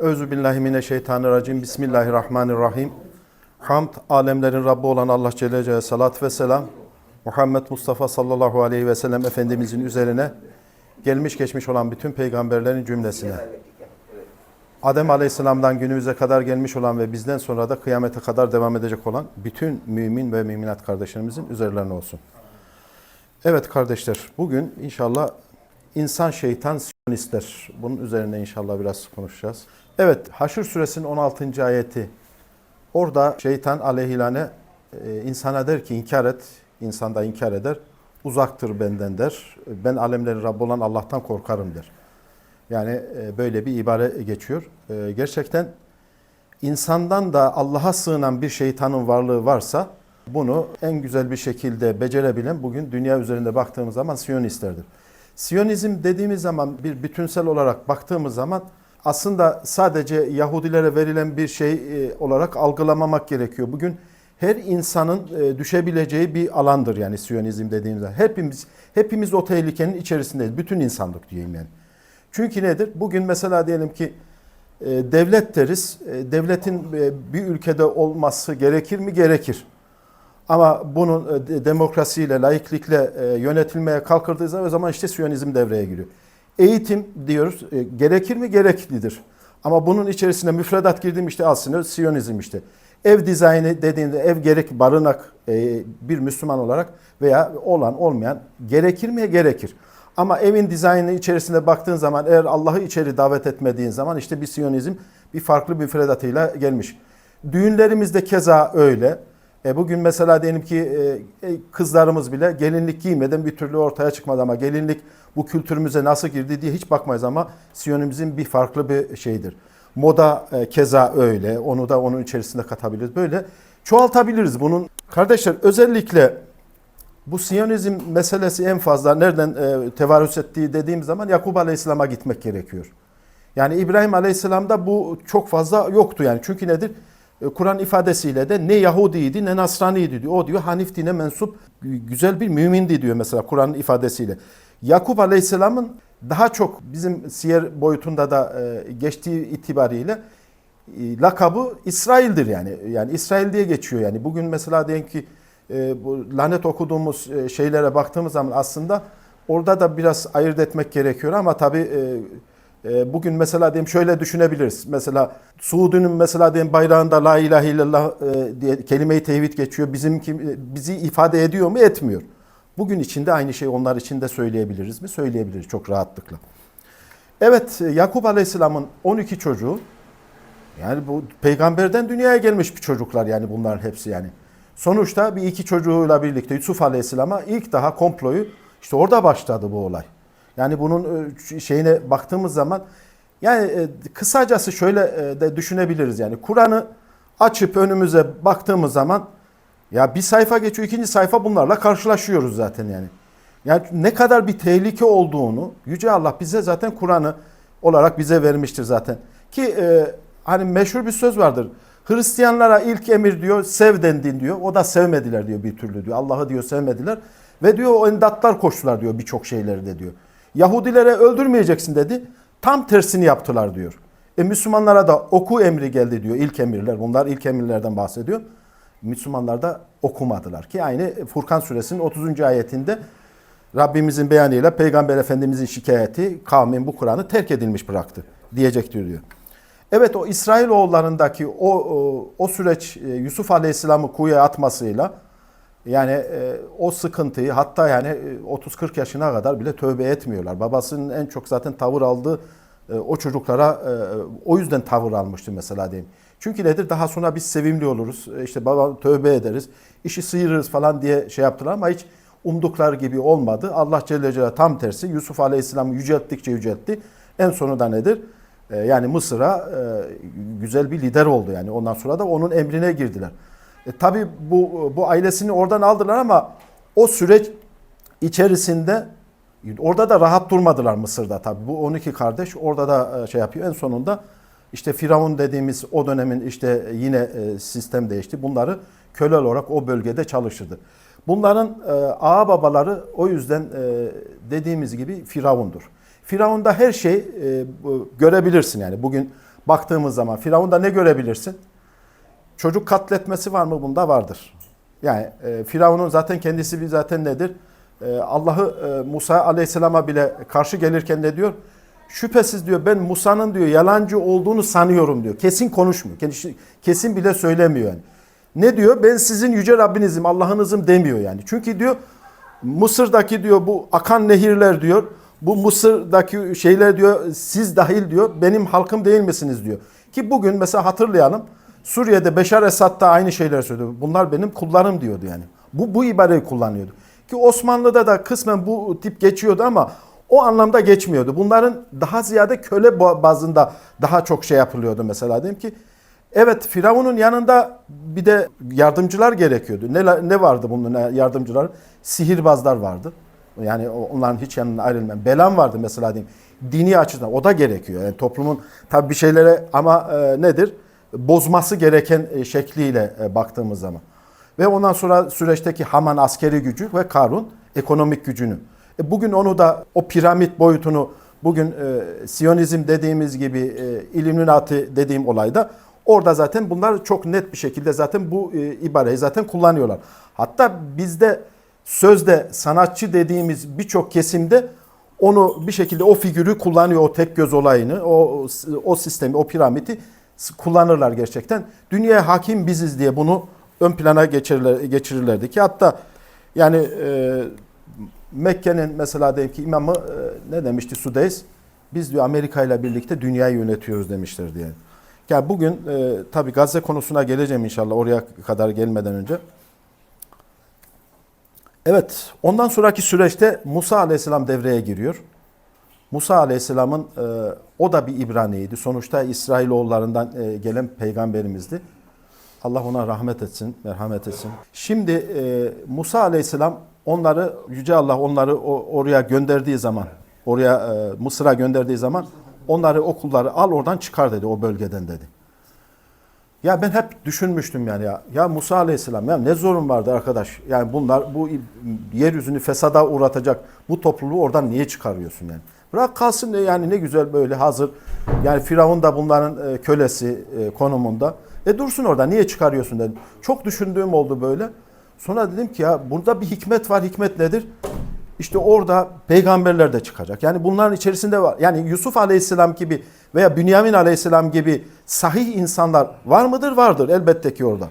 Özü billahi mineşşeytanirracim. Bismillahirrahmanirrahim. Hamd alemlerin Rabbi olan Allah Celle Celle salat ve selam. Muhammed Mustafa sallallahu aleyhi ve sellem Efendimizin üzerine gelmiş geçmiş olan bütün peygamberlerin cümlesine. Adem Aleyhisselam'dan günümüze kadar gelmiş olan ve bizden sonra da kıyamete kadar devam edecek olan bütün mümin ve müminat kardeşlerimizin üzerlerine olsun. Evet kardeşler, bugün inşallah insan şeytan siyonistler. Bunun üzerine inşallah biraz konuşacağız. Evet, Haşr suresinin 16. ayeti. Orada şeytan aleyhilane e, insana der ki inkar et, insan da inkar eder. Uzaktır benden der. Ben alemlerin Rabbi olan Allah'tan korkarım der. Yani e, böyle bir ibare geçiyor. E, Gerçekten insandan da Allah'a sığınan bir şeytanın varlığı varsa bunu en güzel bir şekilde becerebilen bugün dünya üzerinde baktığımız zaman Siyonistlerdir. Siyonizm dediğimiz zaman bir bütünsel olarak baktığımız zaman aslında sadece Yahudilere verilen bir şey e, olarak algılamamak gerekiyor. Bugün her insanın e, düşebileceği bir alandır yani Siyonizm dediğimiz zaman. Hepimiz hepimiz o tehlikenin içerisindeyiz. Bütün insanlık diyeyim yani. Çünkü nedir? Bugün mesela diyelim ki e, devlet deriz. Devletin bir ülkede olması gerekir mi? Gerekir. Ama bunun de- demokrasiyle, laiklikle yönetilmeye kalkıldığı zaman o zaman işte Siyonizm devreye giriyor. Eğitim diyoruz e, gerekir mi? Gereklidir. Ama bunun içerisine müfredat girdim işte aslında Siyonizm işte. Ev dizaynı dediğinde ev gerek barınak e, bir Müslüman olarak veya olan olmayan gerekir mi? Gerekir. Ama evin dizaynı içerisinde baktığın zaman eğer Allah'ı içeri davet etmediğin zaman işte bir Siyonizm bir farklı müfredatıyla gelmiş. Düğünlerimizde keza öyle. E bugün mesela diyelim ki e, e, kızlarımız bile gelinlik giymeden bir türlü ortaya çıkmadı ama gelinlik bu kültürümüze nasıl girdi diye hiç bakmayız ama Siyonizm bir farklı bir şeydir. Moda e, keza öyle. Onu da onun içerisinde katabiliriz. Böyle çoğaltabiliriz bunun. Kardeşler özellikle bu Siyonizm meselesi en fazla nereden e, tevarüs ettiği dediğim zaman Yakup Aleyhisselam'a gitmek gerekiyor. Yani İbrahim Aleyhisselam'da bu çok fazla yoktu yani. Çünkü nedir? E, Kur'an ifadesiyle de ne Yahudiydi ne Nasraniydi diyor. O diyor Hanif dine mensup güzel bir mümindi diyor mesela Kur'an ifadesiyle. Yakup Aleyhisselam'ın daha çok bizim siyer boyutunda da e, geçtiği itibariyle e, lakabı İsrail'dir yani. Yani İsrail diye geçiyor yani. Bugün mesela diyelim ki bu lanet okuduğumuz şeylere baktığımız zaman aslında orada da biraz ayırt etmek gerekiyor ama tabii bugün mesela diyelim şöyle düşünebiliriz. Mesela Suud'un mesela diyelim bayrağında la ilahe illallah e, diye kelime-i tevhid geçiyor. Bizimki e, bizi ifade ediyor mu? Etmiyor. Bugün içinde aynı şeyi onlar için de söyleyebiliriz mi? Söyleyebiliriz çok rahatlıkla. Evet Yakup Aleyhisselam'ın 12 çocuğu yani bu peygamberden dünyaya gelmiş bir çocuklar yani bunların hepsi yani. Sonuçta bir iki çocuğuyla birlikte Yusuf Aleyhisselam'a ilk daha komployu işte orada başladı bu olay. Yani bunun e, şeyine baktığımız zaman yani e, kısacası şöyle e, de düşünebiliriz yani Kur'an'ı açıp önümüze baktığımız zaman ya bir sayfa geçiyor ikinci sayfa bunlarla karşılaşıyoruz zaten yani. Yani ne kadar bir tehlike olduğunu Yüce Allah bize zaten Kur'an'ı olarak bize vermiştir zaten. Ki e, hani meşhur bir söz vardır. Hristiyanlara ilk emir diyor sev dendin diyor. O da sevmediler diyor bir türlü diyor. Allah'ı diyor sevmediler. Ve diyor o endatlar koştular diyor birçok şeyleri de diyor. Yahudilere öldürmeyeceksin dedi. Tam tersini yaptılar diyor. E Müslümanlara da oku emri geldi diyor ilk emirler. Bunlar ilk emirlerden bahsediyor. Müslümanlar da okumadılar ki aynı Furkan suresinin 30. ayetinde Rabbimizin beyanıyla Peygamber Efendimizin şikayeti kavmin bu Kur'an'ı terk edilmiş bıraktı diyecektir diyor. Evet o İsrailoğullarındaki o o, o süreç e, Yusuf Aleyhisselam'ı kuyuya atmasıyla yani e, o sıkıntıyı hatta yani e, 30-40 yaşına kadar bile tövbe etmiyorlar. Babasının en çok zaten tavır aldığı e, o çocuklara e, o yüzden tavır almıştı mesela diyeyim. Çünkü nedir? Daha sonra biz sevimli oluruz. E, işte baba tövbe ederiz. işi sıyırırız falan diye şey yaptılar ama hiç umdukları gibi olmadı. Allah Celle Celaluhu tam tersi Yusuf Aleyhisselam'ı yücelttikçe yüceltti. En sonunda nedir? E, yani Mısır'a e, güzel bir lider oldu yani. Ondan sonra da onun emrine girdiler. E, tabii bu bu ailesini oradan aldılar ama o süreç içerisinde orada da rahat durmadılar Mısır'da tabii. Bu 12 kardeş orada da e, şey yapıyor. En sonunda işte Firavun dediğimiz o dönemin işte yine e, sistem değişti. Bunları köle olarak o bölgede çalıştırdı. Bunların e, ağa babaları o yüzden dediğimiz gibi Firavundur. Firavun'da her şey görebilirsin yani. Bugün baktığımız zaman Firavun'da ne görebilirsin? Çocuk katletmesi var mı? Bunda vardır. Yani e, Firavun'un zaten kendisi bir zaten nedir? E, Allah'ı e, Musa Aleyhisselam'a bile karşı gelirken ne diyor? Şüphesiz diyor ben Musa'nın diyor yalancı olduğunu sanıyorum diyor. Kesin konuşmuyor. Kendisi, kesin bile söylemiyor yani. Ne diyor? Ben sizin yüce Rabbinizim, Allah'ınızım demiyor yani. Çünkü diyor Mısır'daki diyor bu akan nehirler diyor. Bu Mısır'daki şeyler diyor siz dahil diyor benim halkım değil misiniz diyor. Ki bugün mesela hatırlayalım Suriye'de Beşar Esad da aynı şeyler söylüyor. Bunlar benim kullarım diyordu yani. Bu, bu ibareyi kullanıyordu. Ki Osmanlı'da da kısmen bu tip geçiyordu ama o anlamda geçmiyordu. Bunların daha ziyade köle bazında daha çok şey yapılıyordu mesela. Diyelim ki evet Firavun'un yanında bir de yardımcılar gerekiyordu. Ne, ne vardı bunun yardımcılar? Sihirbazlar vardı. Yani onların hiç yanına ayrılmayan. Belan vardı mesela diyeyim. Dini açıdan o da gerekiyor. Yani toplumun tabii bir şeylere ama e, nedir? Bozması gereken e, şekliyle e, baktığımız zaman. Ve ondan sonra süreçteki Haman askeri gücü ve Karun ekonomik gücünü. E, bugün onu da o piramit boyutunu bugün e, Siyonizm dediğimiz gibi e, İlluminati dediğim olayda orada zaten bunlar çok net bir şekilde zaten bu e, ibareyi zaten kullanıyorlar. Hatta bizde sözde sanatçı dediğimiz birçok kesimde onu bir şekilde o figürü kullanıyor o tek göz olayını o o sistemi o piramidi kullanırlar gerçekten. Dünyaya hakim biziz diye bunu ön plana geçirirler, geçirirlerdi ki hatta yani e, Mekke'nin mesela diyelim ki imamı e, ne demişti Sudeys? Biz diyor Amerika ile birlikte dünyayı yönetiyoruz demişler diye. Yani bugün e, tabii Gazze konusuna geleceğim inşallah oraya kadar gelmeden önce. Evet, ondan sonraki süreçte Musa Aleyhisselam devreye giriyor. Musa Aleyhisselam'ın e, o da bir İbraniydi. Sonuçta İsrailoğullarından e, gelen peygamberimizdi. Allah ona rahmet etsin, merhamet etsin. Şimdi e, Musa Aleyhisselam onları Yüce Allah onları oraya gönderdiği zaman, oraya e, Mısır'a gönderdiği zaman onları okulları al oradan çıkar dedi o bölgeden dedi. Ya ben hep düşünmüştüm yani ya. Ya Musa Aleyhisselam ya ne zorun vardı arkadaş? Yani bunlar bu yeryüzünü fesada uğratacak bu topluluğu oradan niye çıkarıyorsun yani? Bırak kalsın yani ne güzel böyle hazır. Yani Firavun da bunların e, kölesi e, konumunda. E dursun orada niye çıkarıyorsun dedim. Çok düşündüğüm oldu böyle. Sonra dedim ki ya burada bir hikmet var. Hikmet nedir? İşte orada peygamberler de çıkacak. Yani bunların içerisinde var. Yani Yusuf Aleyhisselam gibi veya Bünyamin Aleyhisselam gibi sahih insanlar var mıdır? Vardır elbette ki orada.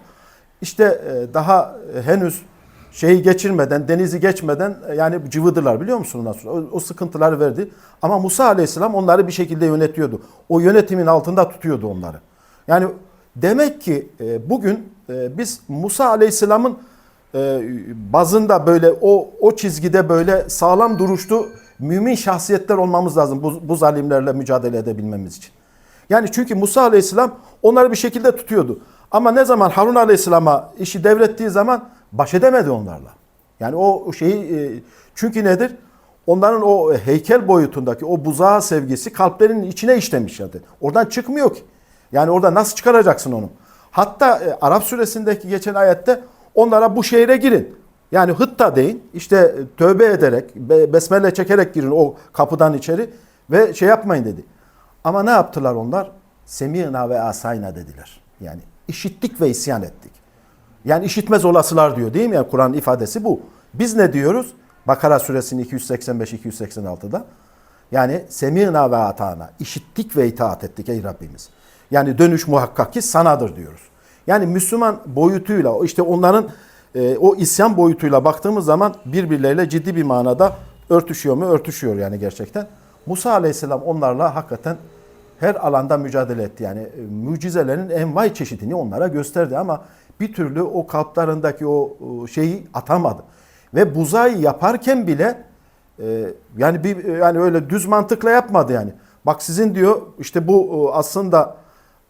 İşte e, daha henüz şeyi geçirmeden, denizi geçmeden yani cıvıdılar biliyor musun ondan sonra? O, o sıkıntıları verdi. Ama Musa Aleyhisselam onları bir şekilde yönetiyordu. O yönetimin altında tutuyordu onları. Yani demek ki e, bugün e, biz Musa Aleyhisselam'ın e, bazında böyle o o çizgide böyle sağlam duruşlu mümin şahsiyetler olmamız lazım bu, bu zalimlerle mücadele edebilmemiz için. Yani çünkü Musa Aleyhisselam onları bir şekilde tutuyordu. Ama ne zaman Harun Aleyhisselam'a işi devrettiği zaman baş edemedi onlarla. Yani o şeyi çünkü nedir? Onların o heykel boyutundaki o buzağa sevgisi kalplerinin içine işlemiş zaten. Oradan çıkmıyor ki. Yani orada nasıl çıkaracaksın onu? Hatta Arap suresindeki geçen ayette onlara bu şehre girin. Yani hıtta deyin. İşte tövbe ederek, besmele çekerek girin o kapıdan içeri ve şey yapmayın dedi. Ama ne yaptılar onlar? Semina ve asayna dediler. Yani işittik ve isyan ettik. Yani işitmez olasılar diyor değil mi? Yani Kur'an ifadesi bu. Biz ne diyoruz? Bakara suresinin 285-286'da. Yani semina ve atana. işittik ve itaat ettik ey Rabbimiz. Yani dönüş muhakkak ki sanadır diyoruz. Yani Müslüman boyutuyla işte onların e, o isyan boyutuyla baktığımız zaman birbirleriyle ciddi bir manada örtüşüyor mu? Örtüşüyor yani gerçekten. Musa Aleyhisselam onlarla hakikaten her alanda mücadele etti. Yani e, mucizelerin envai çeşidini onlara gösterdi ama bir türlü o kalplarındaki o şeyi atamadı. Ve buzağı yaparken bile e, yani bir yani öyle düz mantıkla yapmadı yani. Bak sizin diyor işte bu aslında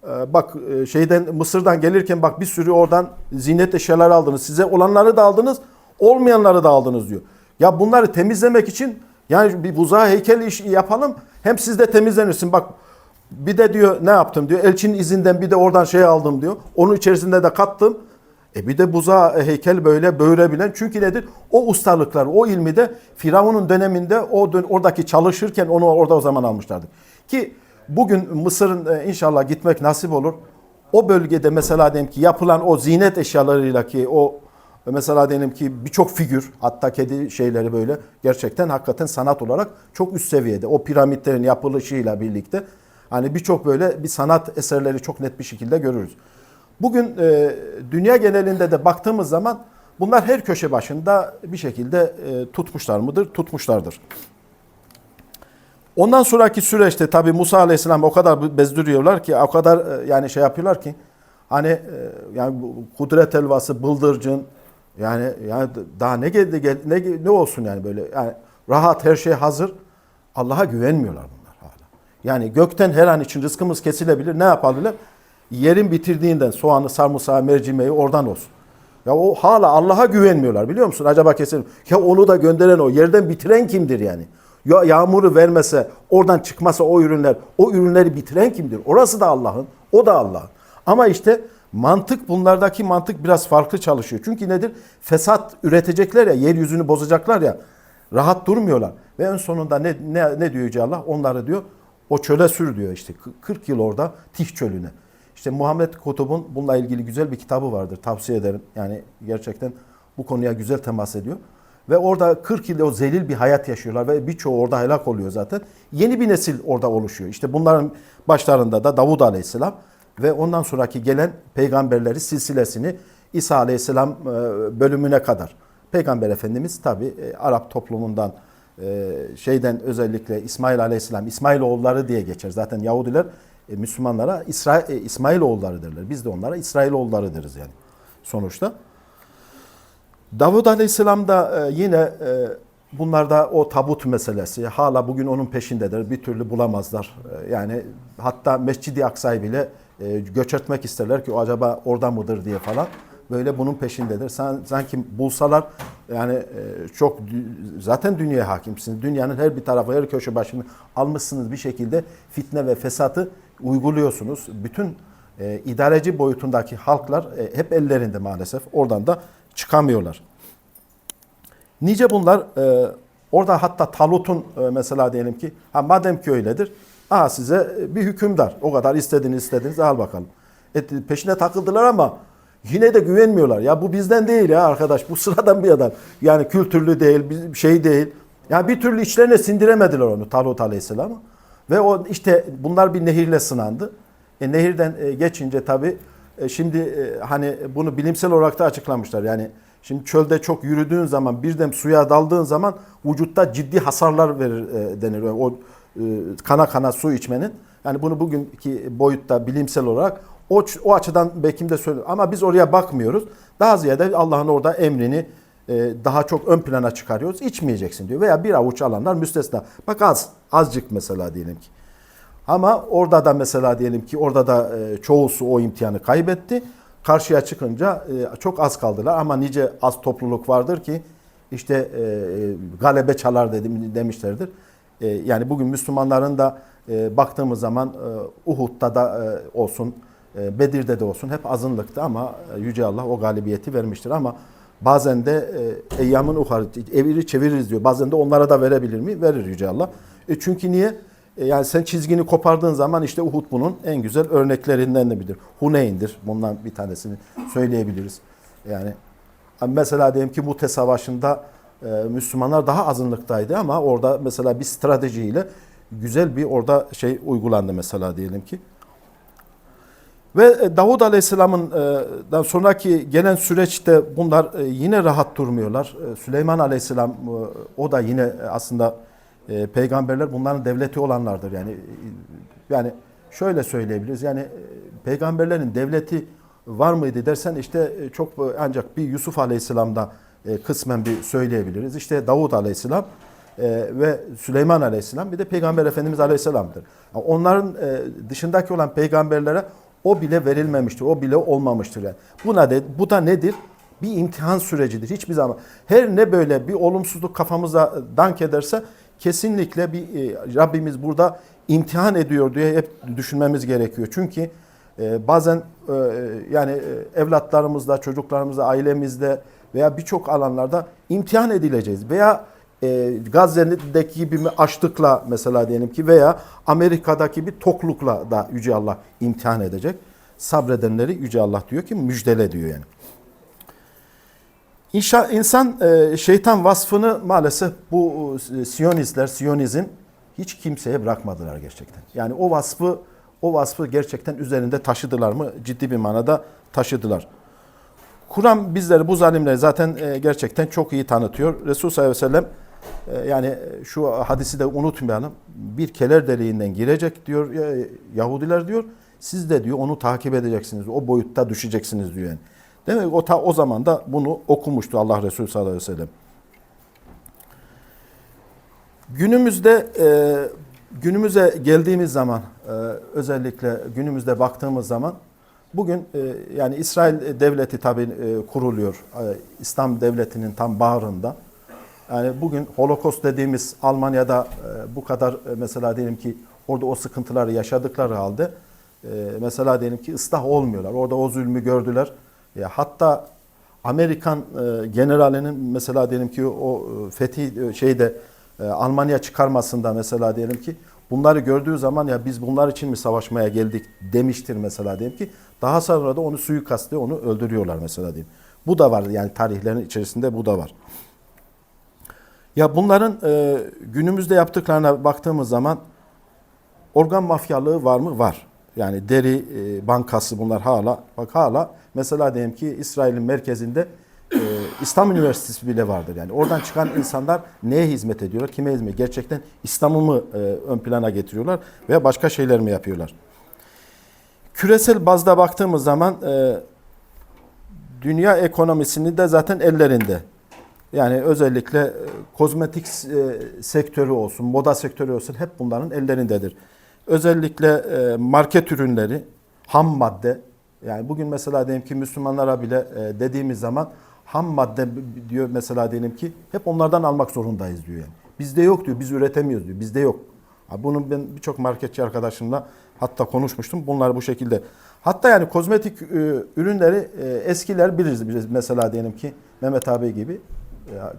e, bak şeyden Mısır'dan gelirken bak bir sürü oradan zinet eşyaları aldınız. Size olanları da aldınız, olmayanları da aldınız diyor. Ya bunları temizlemek için yani bir buzağı heykel iş yapalım hem siz de temizlenirsin. Bak bir de diyor ne yaptım diyor. Elçinin izinden bir de oradan şey aldım diyor. Onun içerisinde de kattım. E bir de buza heykel böyle böğürebilen. Çünkü nedir? O ustalıklar, o ilmi de Firavun'un döneminde o dön, oradaki çalışırken onu orada o zaman almışlardı. Ki Bugün Mısır'ın e, inşallah gitmek nasip olur. O bölgede mesela diyelim ki yapılan o zinet eşyalarıyla ki o mesela diyelim ki birçok figür hatta kedi şeyleri böyle gerçekten hakikaten sanat olarak çok üst seviyede. O piramitlerin yapılışıyla birlikte hani birçok böyle bir sanat eserleri çok net bir şekilde görürüz. Bugün e, dünya genelinde de baktığımız zaman bunlar her köşe başında bir şekilde e, tutmuşlar mıdır? Tutmuşlardır. Ondan sonraki süreçte tabi Musa Aleyhisselam o kadar bezdiriyorlar ki o kadar e, yani şey yapıyorlar ki hani e, yani kudret elvası bıldırcın yani yani daha ne geldi gel- ne ne olsun yani böyle yani rahat her şey hazır. Allah'a güvenmiyorlar. Yani gökten her an için rızkımız kesilebilir. Ne yapabilirler? Yerin bitirdiğinden soğanı, sarımsağı, mercimeği oradan olsun. Ya o hala Allah'a güvenmiyorlar biliyor musun? Acaba kesin. Ya onu da gönderen o. Yerden bitiren kimdir yani? Ya yağmuru vermese, oradan çıkmasa o ürünler, o ürünleri bitiren kimdir? Orası da Allah'ın, o da Allah'ın. Ama işte mantık bunlardaki mantık biraz farklı çalışıyor. Çünkü nedir? Fesat üretecekler ya, yeryüzünü bozacaklar ya. Rahat durmuyorlar. Ve en sonunda ne, ne, ne diyor Yüce Allah? Onları diyor o çöle sür diyor işte 40 yıl orada Tih çölüne. İşte Muhammed Kutub'un bununla ilgili güzel bir kitabı vardır. Tavsiye ederim. Yani gerçekten bu konuya güzel temas ediyor. Ve orada 40 yılda o zelil bir hayat yaşıyorlar ve birçoğu orada helak oluyor zaten. Yeni bir nesil orada oluşuyor. İşte bunların başlarında da Davud Aleyhisselam ve ondan sonraki gelen peygamberleri silsilesini İsa Aleyhisselam e, bölümüne kadar. Peygamber Efendimiz tabi Arap toplumundan e, şeyden özellikle İsmail Aleyhisselam, İsmailoğulları diye geçer. Zaten Yahudiler e, Müslümanlara İsra, e, İsmailoğulları derler. Biz de onlara İsrailoğulları deriz yani sonuçta. Davud Aleyhisselam da e, yine bunlarda o tabut meselesi hala bugün onun peşindedir. Bir türlü bulamazlar. Yani hatta Mescid-i Aksa'yı bile göç etmek isterler ki o acaba orada mıdır diye falan. Böyle bunun peşindedir. Sen, sanki bulsalar yani e, çok zaten dünyaya hakimsiniz. Dünyanın her bir tarafı, her köşe başını almışsınız bir şekilde fitne ve fesatı uyguluyorsunuz. Bütün e, idareci boyutundaki halklar e, hep ellerinde maalesef. Oradan da çıkamıyorlar. Nice bunlar e, orada hatta Talut'un e, mesela diyelim ki ha madem ki öyledir aha size bir hükümdar o kadar istediğiniz istediğiniz al bakalım. E, peşine takıldılar ama yine de güvenmiyorlar. Ya bu bizden değil ya arkadaş bu sıradan bir adam. Yani kültürlü değil bir şey değil. Yani bir türlü içlerine sindiremediler onu Talut Aleyhisselam'ı. Ve o işte bunlar bir nehirle sınandı. E, nehirden e, geçince tabii e, şimdi e, hani bunu bilimsel olarak da açıklamışlar. Yani şimdi çölde çok yürüdüğün zaman birden suya daldığın zaman vücutta ciddi hasarlar verir denir. O e, kana kana su içmenin. Yani bunu bugünkü boyutta bilimsel olarak o, o açıdan Bekim de söylüyor. Ama biz oraya bakmıyoruz. Daha ziyade Allah'ın orada emrini e, daha çok ön plana çıkarıyoruz. İçmeyeceksin diyor. Veya bir avuç alanlar müstesna. Bak az, azıcık mesela diyelim ki. Ama orada da mesela diyelim ki orada da e, çoğusu o imtihanı kaybetti. Karşıya çıkınca e, çok az kaldılar ama nice az topluluk vardır ki işte e, galebe çalar dedim demişlerdir. E, yani bugün Müslümanların da e, baktığımız zaman e, Uhud'da da e, olsun, e, Bedir'de de olsun hep azınlıktı ama e, Yüce Allah o galibiyeti vermiştir ama bazen de e, eyyamın uhar eviri çeviririz diyor. Bazen de onlara da verebilir mi? Verir Yüce Allah. E, çünkü niye? E, Yani sen çizgini kopardığın zaman işte Uhud bunun en güzel örneklerinden de biridir. Huneyn'dir. Bundan bir tanesini söyleyebiliriz. Yani mesela diyelim ki Mute Savaşı'nda e, Müslümanlar daha azınlıktaydı ama orada mesela bir stratejiyle güzel bir orada şey uygulandı mesela diyelim ki. Ve e, Davud Aleyhisselam'ın e, sonraki gelen süreçte bunlar e, yine rahat durmuyorlar. E, Süleyman Aleyhisselam o da yine aslında peygamberler bunların devleti olanlardır. Yani yani şöyle söyleyebiliriz. Yani peygamberlerin devleti var mıydı dersen işte çok ancak bir Yusuf Aleyhisselam'da kısmen bir söyleyebiliriz. İşte Davud Aleyhisselam ve Süleyman Aleyhisselam bir de Peygamber Efendimiz Aleyhisselam'dır. Onların dışındaki olan peygamberlere o bile verilmemiştir. O bile olmamıştır yani. Buna de, bu da nedir? Bir imtihan sürecidir. Hiçbir zaman her ne böyle bir olumsuzluk kafamıza dank ederse kesinlikle bir e, Rabbimiz burada imtihan ediyor diye hep düşünmemiz gerekiyor. Çünkü e, bazen e, yani e, evlatlarımızda, çocuklarımızda, ailemizde veya birçok alanlarda imtihan edileceğiz veya e, Gazze'deki gibi mi açlıkla mesela diyelim ki veya Amerika'daki bir toklukla da Yüce Allah imtihan edecek. Sabredenleri Yüce Allah diyor ki müjdele diyor yani. İnşa, insan e, şeytan vasfını maalesef bu e, Siyonistler, Siyonizm hiç kimseye bırakmadılar gerçekten. Yani o vasfı o vasfı gerçekten üzerinde taşıdılar mı? Ciddi bir manada taşıdılar. Kur'an bizleri bu zalimleri zaten e, gerçekten çok iyi tanıtıyor. Resul sallallahu aleyhi ve sellem yani şu hadisi de unutmayalım. Bir keler deliğinden girecek diyor ya, Yahudiler diyor. Siz de diyor onu takip edeceksiniz. O boyutta düşeceksiniz diyor yani. Demek o ta o zaman da bunu okumuştu Allah Resulü sallallahu aleyhi ve sellem. Günümüzde e, günümüze geldiğimiz zaman e, özellikle günümüzde baktığımız zaman bugün e, yani İsrail devleti tabi e, kuruluyor. E, İslam devletinin tam bağrında. Yani bugün Holocaust dediğimiz Almanya'da e, bu kadar e, mesela diyelim ki orada o sıkıntıları yaşadıkları halde e, mesela diyelim ki ıslah olmuyorlar. Orada o zulmü gördüler. E, hatta Amerikan e, generalinin mesela diyelim ki o e, fethi e, şeyde e, Almanya çıkarmasında mesela diyelim ki bunları gördüğü zaman ya biz bunlar için mi savaşmaya geldik demiştir mesela diyelim ki daha sonra da onu suikastlı onu öldürüyorlar mesela diyeyim. Bu da var yani tarihlerin içerisinde bu da var. Ya bunların e, günümüzde yaptıklarına baktığımız zaman organ mafyalığı var mı? Var. Yani deri e, bankası bunlar hala bak hala mesela diyelim ki İsrail'in merkezinde e, İslam Üniversitesi bile vardır. Yani oradan çıkan insanlar neye hizmet ediyorlar? Kime hizmet? Gerçekten İslam'ı mı e, ön plana getiriyorlar veya başka şeyler mi yapıyorlar? Küresel bazda baktığımız zaman e, dünya ekonomisini de zaten ellerinde. Yani özellikle e, kozmetik e, sektörü olsun, moda sektörü olsun hep bunların ellerindedir. Özellikle e, market ürünleri, ham madde. Yani bugün mesela diyelim ki Müslümanlara bile dediğimiz zaman ham madde diyor mesela diyelim ki hep onlardan almak zorundayız diyor yani. Bizde yok diyor, biz üretemiyoruz diyor, bizde yok. Bunu ben birçok marketçi arkadaşımla hatta konuşmuştum. Bunlar bu şekilde. Hatta yani kozmetik ürünleri eskiler biliriz. Mesela diyelim ki Mehmet abi gibi,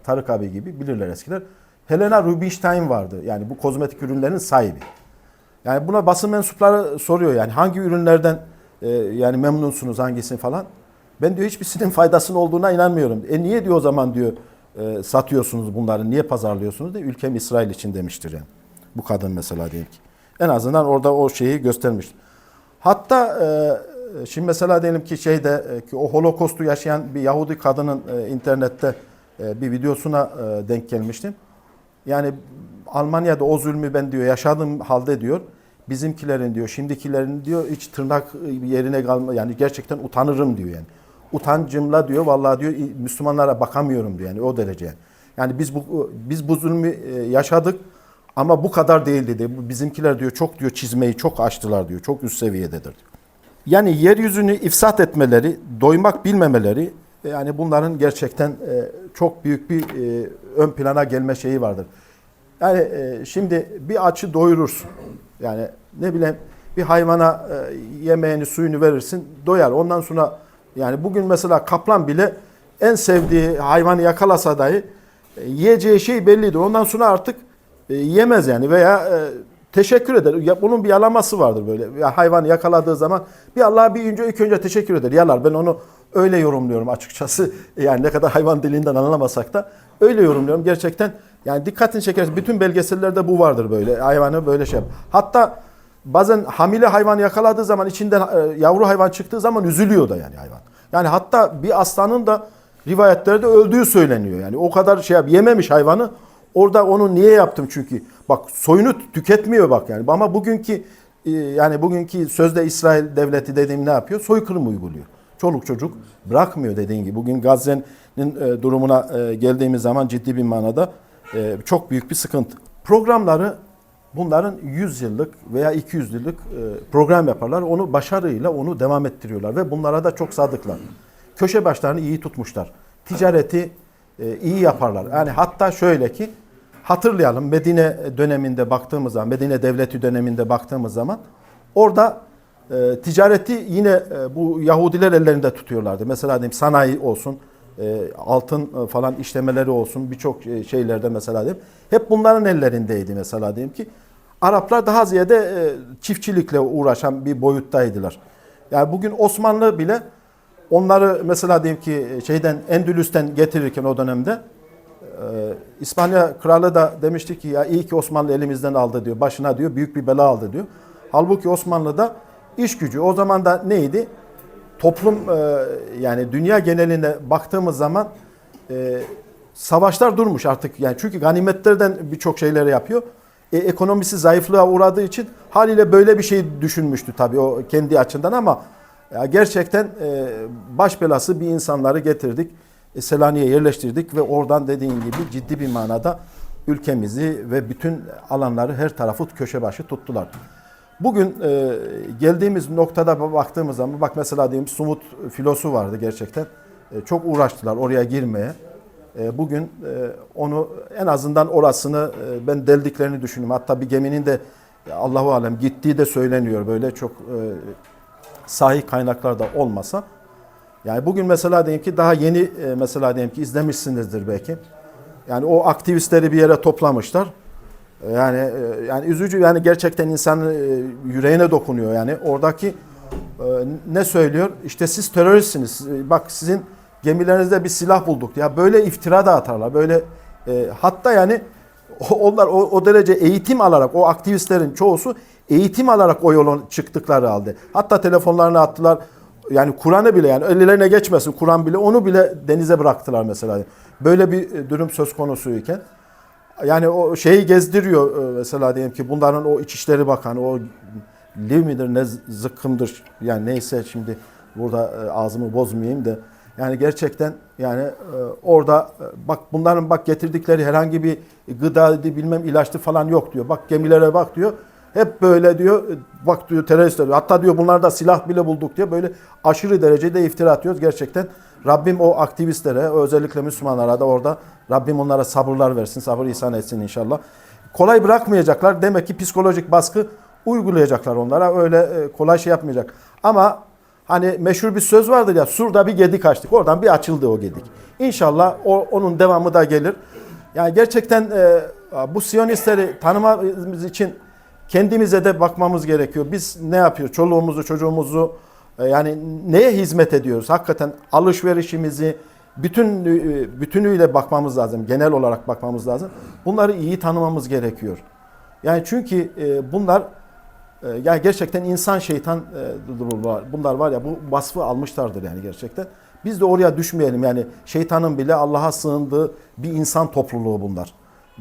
Tarık abi gibi bilirler eskiler. Helena Rubinstein vardı. Yani bu kozmetik ürünlerin sahibi. Yani buna basın mensupları soruyor yani hangi ürünlerden e, yani memnunsunuz hangisini falan. Ben diyor hiçbirisinin faydasının olduğuna inanmıyorum. E niye diyor o zaman diyor e, satıyorsunuz bunları, niye pazarlıyorsunuz diye ülkem İsrail için demiştir yani. Bu kadın mesela diyelim ki. En azından orada o şeyi göstermiş. Hatta e, şimdi mesela diyelim ki şeyde e, ki o holokostu yaşayan bir Yahudi kadının e, internette bir videosuna e, denk gelmiştim. Yani Almanya'da o zulmü ben diyor yaşadığım halde diyor bizimkilerin diyor şimdikilerin diyor hiç tırnak yerine kalma yani gerçekten utanırım diyor yani. Utancımla diyor vallahi diyor Müslümanlara bakamıyorum diyor yani o derece. Yani. Biz bu biz bu zulmü e, yaşadık ama bu kadar değildi diyor. Bizimkiler diyor çok diyor çizmeyi çok aştılar diyor. Çok üst seviyededir diyor. Yani yeryüzünü ifsat etmeleri, doymak bilmemeleri yani bunların gerçekten e, çok büyük bir e, ön plana gelme şeyi vardır. Yani e, şimdi bir açı doyurursun. Yani ne bileyim bir hayvana e, yemeğini suyunu verirsin doyar. Ondan sonra yani bugün mesela kaplan bile en sevdiği hayvanı yakalasa dahi e, yiyeceği şey bellidir. Ondan sonra artık e, yemez yani veya e, teşekkür eder. Bunun bir yalaması vardır böyle. Ya, hayvanı yakaladığı zaman bir Allah'a bir önce ilk önce teşekkür eder. Yalar. Ben onu öyle yorumluyorum açıkçası. Yani ne kadar hayvan dilinden anlamasak da öyle yorumluyorum. Gerçekten yani dikkatini çekersin. Bütün belgesellerde bu vardır böyle. Hayvanı böyle şey yap. Hatta bazen hamile hayvan yakaladığı zaman içinden e, yavru hayvan çıktığı zaman üzülüyor da yani hayvan. Yani hatta bir aslanın da rivayetlerde öldüğü söyleniyor. Yani o kadar şey yap, yememiş hayvanı. Orada onu niye yaptım çünkü bak soyunu tüketmiyor bak yani. Ama bugünkü e, yani bugünkü sözde İsrail devleti dediğim ne yapıyor? Soykırım uyguluyor. Çoluk çocuk bırakmıyor dediğin gibi. Bugün Gazze'nin e, durumuna e, geldiğimiz zaman ciddi bir manada e, çok büyük bir sıkıntı. Programları bunların 100 yıllık veya 200 yıllık program yaparlar. Onu başarıyla onu devam ettiriyorlar ve bunlara da çok sadıklar. Köşe başlarını iyi tutmuşlar. Ticareti iyi yaparlar. Yani hatta şöyle ki hatırlayalım Medine döneminde baktığımız zaman, Medine devleti döneminde baktığımız zaman orada e, ticareti yine e, bu Yahudiler ellerinde tutuyorlardı. Mesela diyeyim sanayi olsun, e, altın e, falan işlemeleri olsun birçok şeylerde mesela diyeyim. Hep bunların ellerindeydi mesela diyeyim ki. Araplar daha ziyade çiftçilikle uğraşan bir boyuttaydılar. Yani bugün Osmanlı bile onları mesela diyeyim ki şeyden Endülüs'ten getirirken o dönemde ee, İspanya kralı da demişti ki ya iyi ki Osmanlı elimizden aldı diyor. Başına diyor büyük bir bela aldı diyor. Halbuki Osmanlı'da iş gücü o zaman da neydi? Toplum e, yani dünya geneline baktığımız zaman e, savaşlar durmuş artık. Yani çünkü ganimetlerden birçok şeyleri yapıyor. E, ekonomisi zayıflığa uğradığı için haliyle böyle bir şey düşünmüştü tabii o kendi açından ama ya gerçekten e, baş belası bir insanları getirdik. E, Selanik'e yerleştirdik ve oradan dediğin gibi ciddi bir manada ülkemizi ve bütün alanları her tarafı köşe başı tuttular. Bugün e, geldiğimiz noktada baktığımız zaman bak mesela diyelim Sumut filosu vardı gerçekten. E, çok uğraştılar oraya girmeye. E, bugün e, onu en azından orasını e, ben deldiklerini düşünüyorum. Hatta bir geminin de e, Allahu alem gittiği de söyleniyor böyle çok e, sahih kaynaklarda olmasa. Yani bugün mesela diyelim ki daha yeni e, mesela diyelim ki izlemişsinizdir belki. Yani o aktivistleri bir yere toplamışlar. Yani e, yani üzücü yani gerçekten insanın e, yüreğine dokunuyor yani. Oradaki e, ne söylüyor? İşte siz teröristsiniz. Bak sizin gemilerinizde bir silah bulduk. Ya böyle iftira da atarlar. Böyle e, hatta yani onlar o, o derece eğitim alarak o aktivistlerin çoğusu eğitim alarak o yolun çıktıkları halde. Hatta telefonlarını attılar. Yani Kur'an'ı bile yani ellerine geçmesin Kur'an bile onu bile denize bıraktılar mesela. Böyle bir durum söz konusuyken. Yani o şeyi gezdiriyor e, mesela diyelim ki bunların o İçişleri Bakanı o Liv midir ne zıkkımdır yani neyse şimdi burada e, ağzımı bozmayayım da yani gerçekten yani e, orada bak bunların bak getirdikleri herhangi bir gıda bilmem ilaçlı falan yok diyor. Bak gemilere bak diyor. Hep böyle diyor bak diyor teröristler diyor. Hatta diyor bunlarda silah bile bulduk diye böyle aşırı derecede iftira atıyoruz. Gerçekten Rabbim o aktivistlere özellikle Müslümanlara da orada Rabbim onlara sabırlar versin. Sabır ihsan etsin inşallah. Kolay bırakmayacaklar. Demek ki psikolojik baskı uygulayacaklar onlara. Öyle e, kolay şey yapmayacak. Ama hani meşhur bir söz vardır ya surda bir gedik açtık. Oradan bir açıldı o gedik. İnşallah o, onun devamı da gelir. Yani gerçekten e, bu Siyonistleri tanımamız için kendimize de bakmamız gerekiyor. Biz ne yapıyoruz? Çoluğumuzu, çocuğumuzu e, yani neye hizmet ediyoruz? Hakikaten alışverişimizi bütün e, bütünüyle bakmamız lazım. Genel olarak bakmamız lazım. Bunları iyi tanımamız gerekiyor. Yani çünkü e, bunlar yani gerçekten insan şeytan var. Bunlar var ya bu vasfı almışlardır yani gerçekten. Biz de oraya düşmeyelim yani şeytanın bile Allah'a sığındığı bir insan topluluğu bunlar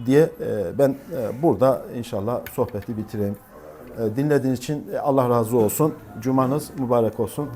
diye e, ben e, burada inşallah sohbeti bitireyim. E, Dinlediğiniz için Allah razı olsun. Cumanız mübarek olsun.